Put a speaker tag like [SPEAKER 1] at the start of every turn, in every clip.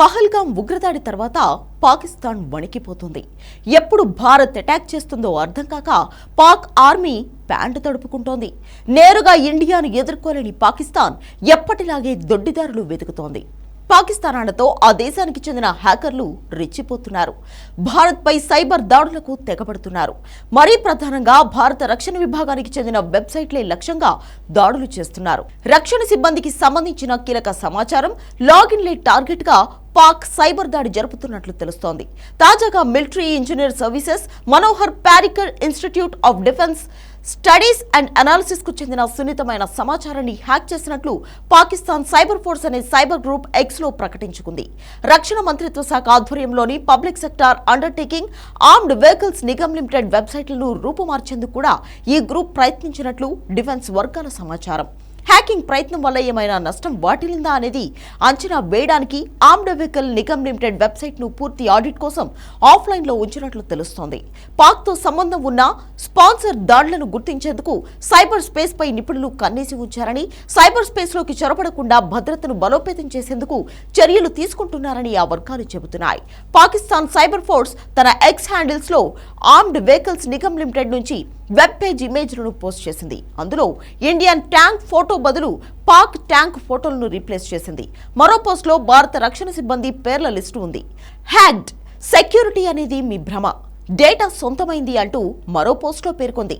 [SPEAKER 1] పహల్గాం ఉగ్రదాడి తర్వాత పాకిస్తాన్ వణికిపోతుంది. ఎప్పుడు భారత్ అటాక్ చేస్తుందో అర్థం కాక పాక్ ఆర్మీ ప్యాంటు తడుపుకుంటోంది. నేరుగా ఇండియాను ఎదుర్కోలేని పాకిస్తాన్ ఎప్పటిలాగే దొడ్డిదారులు వెతుకుతోంది. పాకిస్తాన్ ఆ దేశానికి చెందిన హ్యాకర్లు రెచ్చిపోతున్నారు. భారత్పై సైబర్ దాడులకు తెగబడుతున్నారు. మరీ ప్రధానంగా భారత రక్షణ విభాగానికి చెందిన వెబ్సైట్లే లక్ష్యంగా దాడులు చేస్తున్నారు. రక్షణ సిబ్బందికి సంబంధించిన కీలక సమాచారం లాగిన్లే టార్గెట్గా పాక్ సైబర్ దాడి జరుపుతున్నట్లు తెలుస్తోంది. తాజాగా military engineer services Manohar Parrikar institute of defence studies and అనాలిసిస్కు చెందిన సున్నితమైన సమాచారాన్ని హ్యాక్ చేసినట్లు పాకిస్తాన్ సైబర్ ఫోర్స్ అనే సైబర్ గ్రూప్ ఎక్స్లో ప్రకటించుకుంది. రక్షణ మంత్రిత్వ శాఖ ఆధ్వర్యంలోని public sector undertaking armed vehicles Nigam limited వెబ్సైట్లను రూపుమార్చేందుకు కూడా ఈ గ్రూప్ ప్రయత్నించినట్లు డిఫెన్స్ వర్గాల సమాచారం. హ్యాకింగ్ ప్రయత్నం వల్ల ఏమైనా నష్టం వాటిల్లిందా అనేది అంచనా వేయడానికి ఆమ్డ్ వెహికల్ నిగమ్ లిమిటెడ్ వెబ్సైట్ను పూర్తి ఆడిట్ కోసం ఆఫ్లైన్లో ఉంచినట్లు తెలుస్తోంది. పాక్తో సంబంధం ఉన్న స్పాన్సర్ దాడులను గుర్తించేందుకు సైబర్ స్పేస్ పై నిపుణులు కన్నేసి ఉంచారని సైబర్ స్పేస్లోకి చొరబడకుండా భద్రతను బలోపేతం చేసేందుకు చర్యలు తీసుకుంటున్నారని ఆ వర్గాలు చెబుతున్నాయి. పాకిస్తాన్ సైబర్ ఫోర్స్ తన ఎక్స్ హ్యాండిల్స్లో ఆర్మ్డ్ వెహికల్స్ నిగమ్ లిమిటెడ్ నుంచి వెబ్ పేజ్ ఇమేజ్లను పోస్ట్ చేసింది. అందులో ఇండియన్ ట్యాంక్ ఫోటో బదులు పాక్ ట్యాంక్ ఫోటోలను రీప్లేస్ చేసింది. మరో పోస్ట్లో భారత రక్షణ సిబ్బంది పేర్ల లిస్టు ఉంది. హ్యాక్డ్ సెక్యూరిటీ అనేది మీ భ్రమ. డేటా సొంతమైంది అంటూ మరో పోస్ట్లో పేర్కొంది.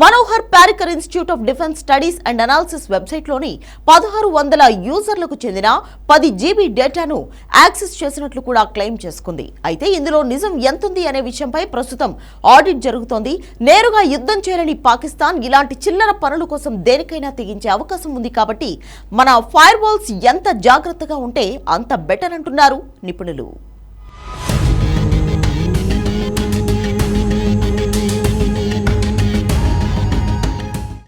[SPEAKER 1] Manohar Parrikar institute of defence studies and analysis వెబ్సైట్లోని పదహారు వందల యూజర్లకు చెందిన పది జీబీ డేటాను యాక్సెస్ చేసినట్లు కూడా క్లెయిమ్ చేసుకుంది. అయితే ఇందులో నిజం ఎంతుంది అనే విషయంపై ప్రస్తుతం ఆడిట్ జరుగుతోంది. నేరుగా యుద్ధం చేయాలని పాకిస్తాన్ ఇలాంటి చిల్లర పనుల కోసం దేనికైనా తెగించే అవకాశం ఉంది కాబట్టి మన ఫైర్ వాల్స్ ఎంత జాగ్రత్తగా ఉంటే అంత బెటర్ అంటున్నారు నిపుణులు.